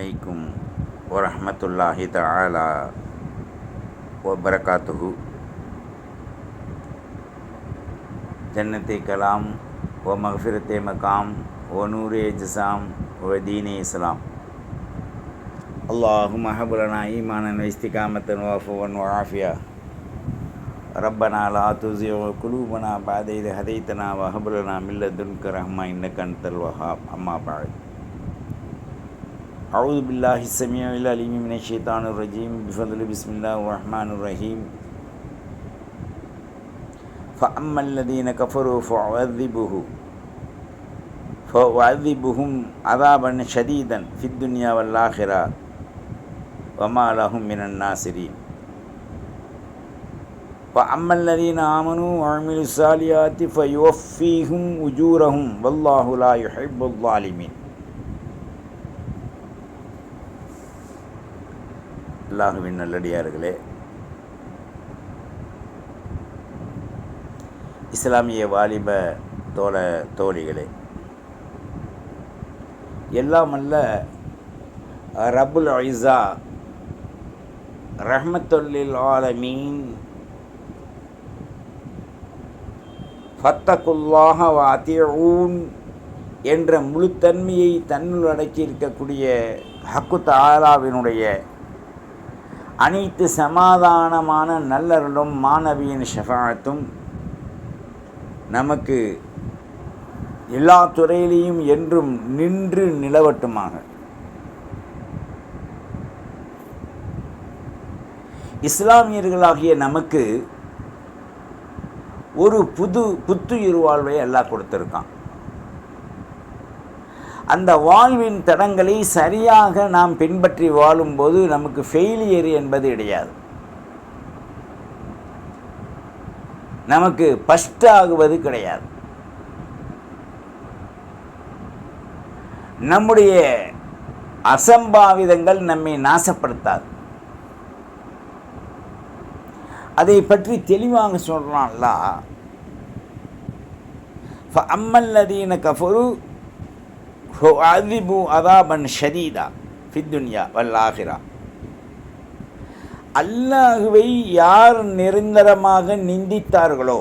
عليكم ورحمة الله تعالى وبركاته جنة كلام ومغفرة مقام ونور جسام ودين إسلام اللهم هب لنا إيمانا واستقامة وعفوا وعافية ربنا لا تزغ قلوبنا بعد إذ هديتنا وهب لنا من لدنك رحمة إنك أنت الوهاب أما بعد أعوذ بالله السميع العليم من الشيطان الرجيم. بفضل بسم الله الرحمن الرحيم. فأما الذين كفروا فأعذبه فأعذبهم عذابا شديدا في الدنيا والآخرة. وما لهم من الناصرين. فأما الذين آمنوا وعملوا الصالحات فيوفيهم أجورهم. والله لا يحب الظالمين. அல்லாஹுவின் நல்லடியார்களே. இஸ்லாமிய வாலிப தோழ தோழிகளே எல்லாம் அல்ல ரபுல் ஐசா ரஹமத்துல்லில் ஆலமீன் ஃபத்தகுல்லாஹ வாத்தியூன் என்ற முழுத்தன்மையை தன்னுள் அடக்கி இருக்கக்கூடிய ஹக்கு தாராவினுடைய அனைத்து சமாதானமான நல்லருளும் மாணவியின் ஷஃபாத்தும் நமக்கு எல்லா துறையிலையும் என்றும் நின்று நிலவட்டுமாக. இஸ்லாமியர்களாகிய நமக்கு ஒரு புது புத்துயிர் வாழ்வை எல்லாம் கொடுத்துருக்கான். அந்த வாழ்வின் தடங்களை சரியாக நாம் பின்பற்றி வாழும்போது நமக்கு ஃபெயிலியர் என்பது கிடையாது. நமக்கு ஃபஸ்ட் ஆகுவது கிடையாது. நம்முடைய அசம்பாவிதங்கள் நம்மை நாசப்படுத்தாது. அதை பற்றி தெளிவாக சொல்கிறான்ல அம்மல்லதீன கஃபரு அதிபு அதாபன் ஷதீதா ஃபித்துன்யா வல்லாஹிரா அல்லாஹுவை யார் நிரந்தரமாக நிந்தித்தார்களோ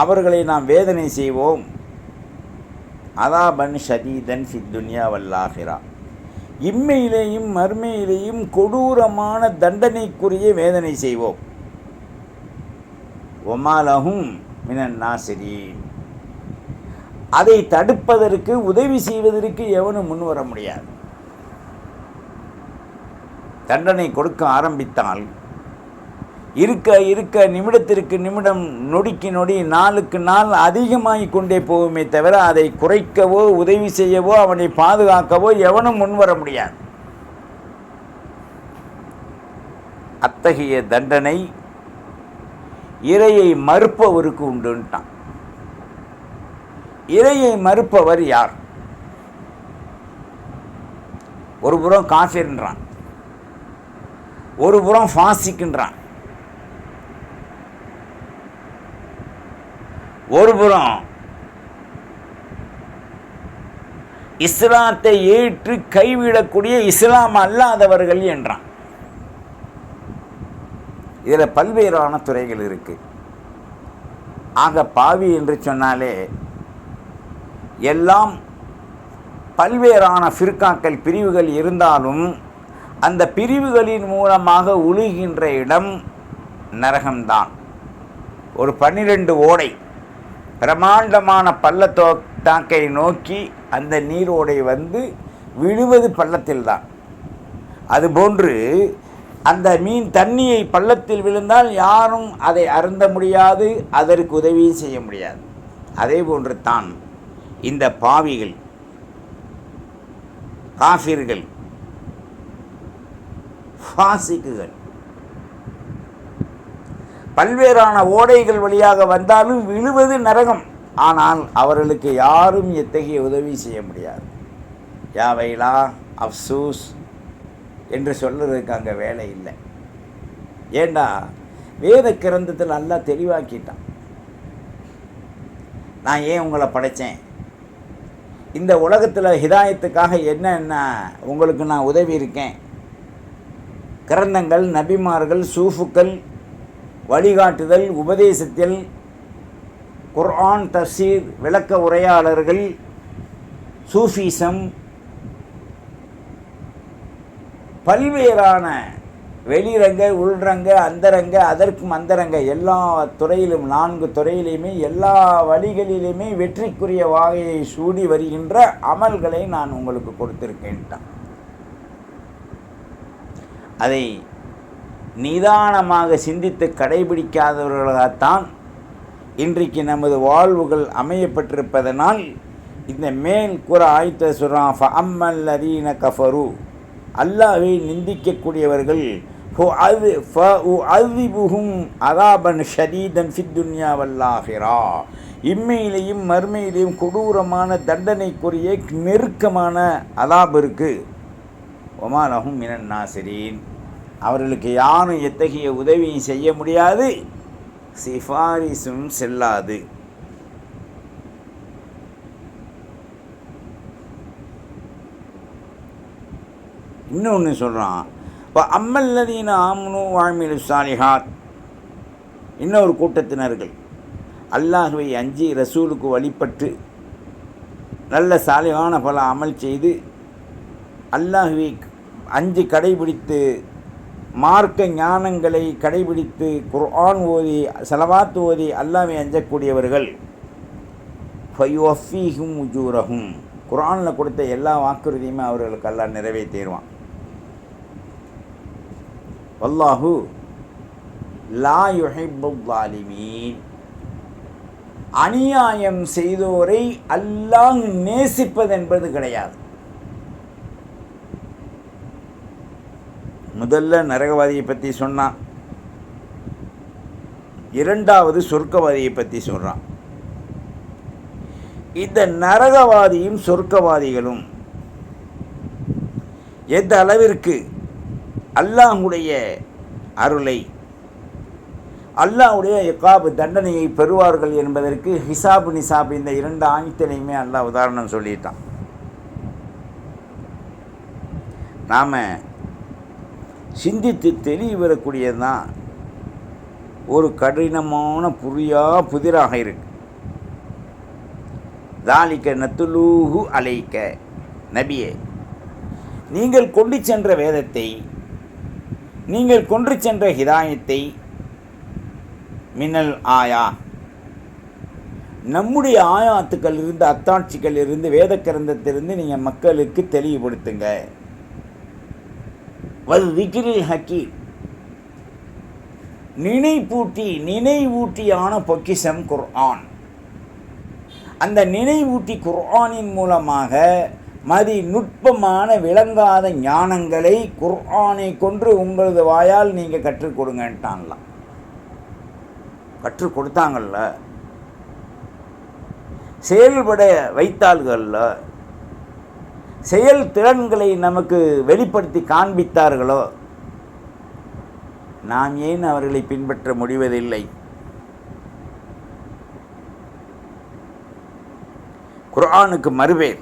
அவர்களை நாம் வேதனை செய்வோம். அதாபன் ஷதீதன் ஃபித்துன்யா வல்லாஹிரா இம்மையிலேயும் மர்மையிலேயும் கொடூரமான தண்டனைக்குரிய வேதனை செய்வோம். ஒமாலகும் மினன் நாசிரீன். அதை தடுப்பதற்கு உதவி செய்வதற்கு எவனும் முன் வர முடியாது. தண்டனை கொடுக்க ஆரம்பித்தால் இருக்க இருக்க நிமிடத்திற்கு நிமிடம் நொடிக்கு நொடி நாளுக்கு நாள் அதிகமாகிக் கொண்டே போகுமே தவிர அதை குறைக்கவோ உதவி செய்யவோ அவனை பாதுகாக்கவோ எவனும் முன்வர முடியாது. அத்தகைய தண்டனை இறையை மறுப்பவருக்கு உண்டுன்ட்டான். இறையை மறுப்பவர் யார்? ஒரு புறம் காஃபிர்ன்றான். ஒரு புறம் ஃபாசிக்குன்றான். ஒரு புறம் இஸ்லாத்தை ஏற்று கைவிடக்கூடிய இஸ்லாம் அல்லாதவர்கள் என்றான். இதில் பல்வேறான துறைகள் இருக்கு. ஆக பாவி என்று சொன்னாலே எல்லாம் பல்வேறான ஃபிர்காக்கள் பிரிவுகள் இருந்தாலும் அந்த பிரிவுகளின் மூலமாக உழுகின்ற இடம் நரகம்தான். ஒரு பன்னிரெண்டு ஓடை பிரமாண்டமான பள்ளத்தோ தாக்கை நோக்கி அந்த நீரோடை வந்து விழுவது பள்ளத்தில்தான். அதுபோன்று அந்த மீன் தண்ணியை பள்ளத்தில் விழுந்தால் யாரும் அதை அருந்த முடியாது அதற்கு உதவியும் செய்ய முடியாது. அதே போன்று தான் இந்த பாவிகள் காஃபிர்கள் ஃபாசிக்குகள். பல்வேறான ஓடைகள் வழியாக வந்தாலும் விழுவது நரகம். ஆனால் அவர்களுக்கு யாரும் எத்தகைய உதவி செய்ய முடியாது. யாவைலா அப்சூஸ் என்று சொல்கிறதுக்கு அங்கே வேலை இல்லை. ஏண்டா? வேத கிரந்தத்தில் நல்லா தெளிவாக்கிட்டான். நான் ஏன் உங்களை படைத்தேன் இந்த உலகத்தில் ஹிதாயத்துக்காக என்னென்ன உங்களுக்கு நான் உதவி இருக்கேன்? கிரந்தங்கள் நபிமார்கள் சூஃபுக்கள் வழிகாட்டுதல் உபதேசத்தில் குர்ஆன் தஃசீர் விளக்க உரையாளர்கள் சூஃபிசம் பல்வேறான வெளிரங்க உள்ரங்க அந்தரங்க அதற்கும் அந்தரங்க எல்லா துறையிலும் நான்கு துறையிலையுமே எல்லா வழிகளிலுமே வெற்றிக்குரிய வாகையை சூடி வருகின்ற அமல்களை நான் உங்களுக்கு கொடுத்திருக்கேன்ட்டான். அதை நிதானமாக சிந்தித்து கடைபிடிக்காதவர்களாகத்தான் இன்றைக்கு நமது வாழ்வுகள் அமையப்பட்டிருப்பதனால் இந்த மேல் கூற ஆயத்த சொல்கிறான் ஃப அம்மல் அதீன கஃபரு. அல்லாவை நிந்திக்கக்கூடியவர்கள் அதிபுகும் அதாபன் ஷதீதன் ஃபித்துன்யா வல்லாஹிரா இம்மையிலையும் மறுமையிலையும் கொடூரமான தண்டனைக்குரிய நெருக்கமான அதாப் இருக்குது ஒமானகும் மினன் நாசிரீன். அவர்களுக்கு யாரும் எத்தகைய உதவியும் செய்ய முடியாது. சிஃபாரிசும் செல்லாது. இன்னொன்று சொல்கிறான் இப்போ அம்மல்லதீன ஆமனு வாழ்மிலு சாலிஹாத். இன்னொரு கூட்டத்தினர்கள். அல்லாஹுவை அஞ்சி ரசூலுக்கு வழிபட்டு நல்ல சாலிகான பல அமல் செய்து அல்லாஹுவை அஞ்சு கடைபிடித்து மார்க்க ஞானங்களை கடைபிடித்து குர்ஆன் ஓதி செலவாத்து ஓதி அல்லாவை அஞ்சக்கூடியவர்கள். ஃபையோஃபீஹும் உஜூரஹும். குரானில் கொடுத்த எல்லா வாக்குறுதியுமே அவர்களுக்கு அல்லாஹ் நிறைவேற்றிடுவான். வல்லாஹு லா யுஹிப்பு அநியாயம் செய்தோரை அல்லாஹ் நேசிப்பது என்பது கிடையாது. முதல்ல நரகவாதியை பற்றி சொன்னான். இரண்டாவது சொர்க்கவாதியை பற்றி சொல்கிறான் இந்த நரகவாதியும் சொர்க்கவாதிகளும் எந்த அளவிற்கு அல்லாஹுடைய அருளை அல்லாஹுடைய எக்காபு தண்டனையை பெறுவார்கள் என்பதற்கு ஹிசாபு நிசாப் இந்த இரண்டு ஆயத்திலையுமே அல்லாஹ் உதாரணம் சொல்லிட்டான். நாம் சிந்தித்து தெளிவு வரக்கூடியது தான் ஒரு கடினமான புரியா புதிராக இருக்கு. தாலிக்க நத்துலூஹு அலைக்க நபியே நீங்கள் கொண்டு சென்ற வேதத்தை நீங்கள் கொன்று சென்ற ஹிதாயத்தை மின்னல் ஆயா. நம்முடைய ஆயாத்துக்கள் இருந்து அத்தாட்சிகள் இருந்து வேத கிரந்தத்திலிருந்து நீங்கள் மக்களுக்கு தெளிவுபடுத்துங்க. வது விக்கிரில் ஹக்கி நினைப்பூட்டி நினைவூட்டியான பொக்கிஷம் குர்ஆன். அந்த நினைவூட்டி குர்ஆனின் மூலமாக மதி நுட்பமான விளங்காத ஞானங்களை குர்ஆனை கொன்று உங்களது வாயால் நீங்கள் கற்றுக் கொடுங்கன்ட்டான்லாம். கற்றுக் கொடுத்தாங்கல்ல. செயல்பட வைத்தாள்கள்ல செயல் திறன்களை நமக்கு வெளிப்படுத்தி காண்பித்தார்களோ? நாம் ஏன் அவர்களை பின்பற்ற முடிவதில்லை? குர்ஆனுக்கு மறுவேன்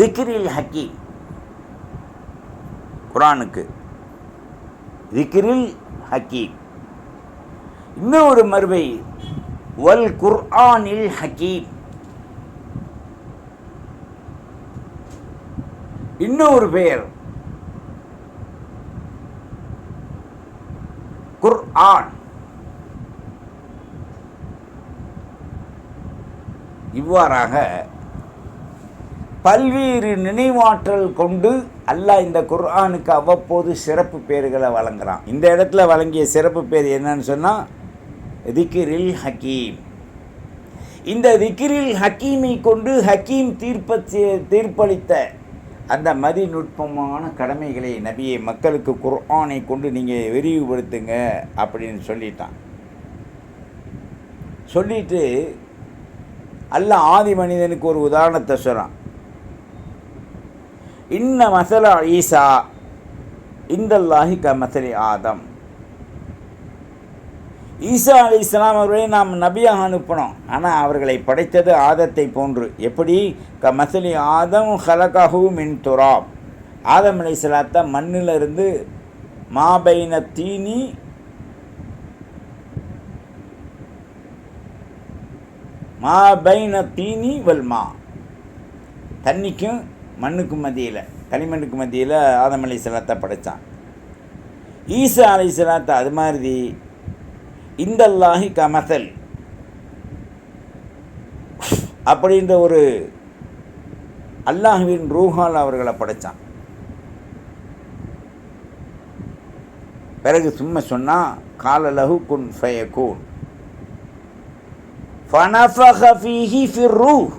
ரிக்கிரில் ஹக்கீம் குர்ஆனுக்கு ரிக்கிரில் ஹக்கீம் இன்னொரு மறுவை வல் குர்ஆனில் ஹக்கீம் இன்னொரு பெயர் குர்ஆன். இவ்வாறாக பல்வேறு நினைவாற்றல் கொண்டு அல்லாஹ் இந்த குர்ஆனுக்கு அவ்வப்போது சிறப்பு பேர்களை வழங்குறான். இந்த இடத்துல வழங்கிய சிறப்பு பேர் என்னன்னு சொன்னால் திக்கிரில் ஹக்கீம். இந்த திக்கிரில் ஹக்கீமை கொண்டு ஹக்கீம் தீர்ப்ப தீர்ப்பளித்த அந்த மதிநுட்பமான கடமைகளை நபியை மக்களுக்கு குர்ஆனை கொண்டு நீங்கள் விரிவுபடுத்துங்க அப்படின்னு சொல்லிட்டான். சொல்லிட்டு அல்ல ஆதி மனிதனுக்கு ஒரு உதாரணத்தை சொல்கிறான் இன்ன மசல ஈசா இந்தல்லாஹி க மசலி ஆதம் ஈசா அலி இஸ்லாம் அவர்களை நாம் நபியாக அனுப்பினோம். ஆனால் அவர்களை படைத்தது ஆதத்தை போன்று. எப்படி? க மசலி ஆதம் ஹலகஹு மின் துராப் ஆதம் அலி இஸ்லாத்தை மண்ணிலிருந்து மாபைன தீனி மாபைன தீனி வல்மா தண்ணிக்கும் மண்ணுக்கும் மத்தியில் களிமண்ணுக்கு மத்தியில் ஆதம் அலி இஸ்லாத்தை படைத்தான் ஈசா அலி இஸ்லாத்தை அது மாதிரி இந்தல்லாஹி கமசல். அப்படின்ற ஒரு அல்லாஹுவின் ரூஹால் அவர்களை படைத்தான் பிறகு சும்மா சொன்னால் கால லகு குன் ஃபயகூன். ஃபனஃபஹ ஃபீஹி ஃபிர் ரூஹ்.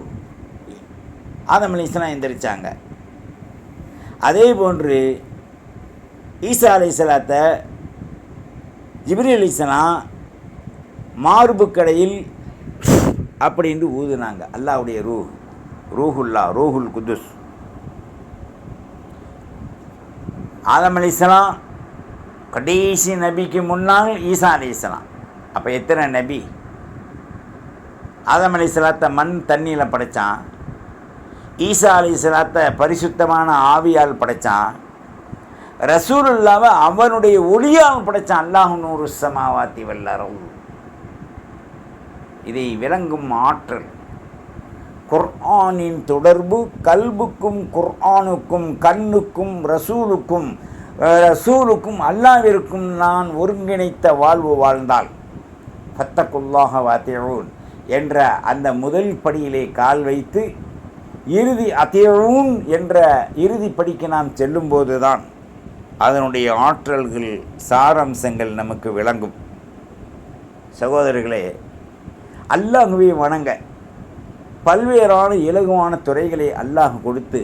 ஆதம் அலிஸ்லாம் எந்திரிச்சாங்க. அதே போன்று ஈசா அலிஸ்லாத்தை ஜிப்ரி அலிஸ்லாம் மார்பு கடையில் அப்படின்னு ஊதுனாங்க. அல்லாவுடைய ரூ ரூஹுல்லா ரூஹுல் குதுஸ். ஆதம் அலிஸ்லாம் கடைசி நபிக்கு முன்னால் ஈசா அலிஸ்லாம் அப்போ எத்தனை நபி? ஆதம் அலிஸ்லாத்தை மண் தண்ணியில் படைத்தான் ஈசா அலிஸ்லாத்தை பரிசுத்தமான ஆவியால் படைத்தான் ரசூலுல்லாவை அவனுடைய ஒளியால் படைத்தான் அல்லாஹு நூறு சமாவாத்தி வல்லரும் இதை விளங்கும் ஆற்றல். குர்ஆனின் தொடர்பு கல்புக்கும் குர்ஆனுக்கும் கண்ணுக்கும் ரசூலுக்கும் ரசூலுக்கும் அல்லாவிற்கும் நான் ஒருங்கிணைத்த வாழ்வு வாழ்ந்தால் ஃபத்தகுல்லாஹ வாத்தியூன் என்ற அந்த முதல் படியிலே கால் வைத்து இறுதி அத்தியரூன் என்ற இறுதி படிக்கு நாம் செல்லும்போது தான் அதனுடைய ஆற்றல்கள் சாரம்சங்கள் நமக்கு விளங்கும். சகோதரர்களே அல்லாஹுவை வணங்க. பல்வேறான இலகுவான துறைகளை அல்லாஹ் கொடுத்து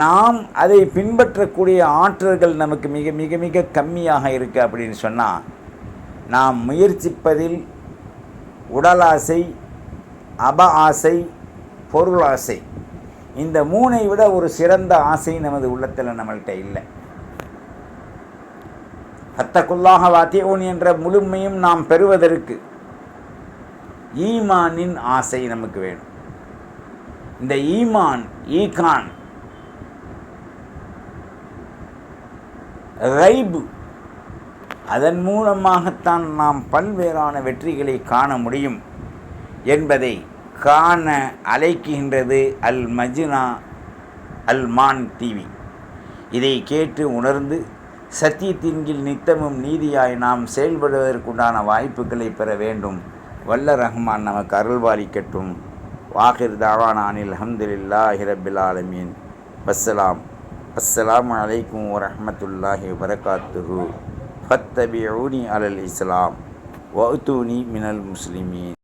நாம் அதை பின்பற்றக்கூடிய ஆற்றல்கள் நமக்கு மிக மிக மிக கம்மியாக இருக்குது அப்படின்னு சொன்னால் நாம் முயற்சிப்பதில் உடலாசை அப ஆசை பொருளாசை இந்த மூனை விட ஒரு சிறந்த ஆசை நமது உள்ளத்தில் நம்மள்கிட்ட இல்லை. அத்தக்குள்ளாக வாத்தியோன் என்ற முழுமையும் நாம் பெறுவதற்கு ஈமானின் ஆசை நமக்கு வேணும். இந்த ஈமான் ஈகான் ரைபு அதன் மூலமாகத்தான் நாம் பல்வேறான வெற்றிகளை காண முடியும் என்பதை காண அழைக்கின்றது அல் மஜ்னா அல் மான் டிவி இதை கேட்டு உணர்ந்து சத்தியத்தின் கீழ் நித்தமும் நீதியாய் நாம் செயல்படுவதற்குண்டான வாய்ப்புகளை பெற வேண்டும். வல்ல ரஹ்மான் நமக்கு அருள்பாலிக்கட்டும் வாஹிர் தாவானானில் அஹமதுல்லா ஹிரபில் ஆலமீன். வஸ்ஸலாம். அஸ்லாம் அலைக்கும் வரமத்துல்லாஹி வரகாத்துஹு ஃபத்தபிஊனி அலல் இஸ்லாம். வஅத்தூனி மினல் முஸ்லிமீன்.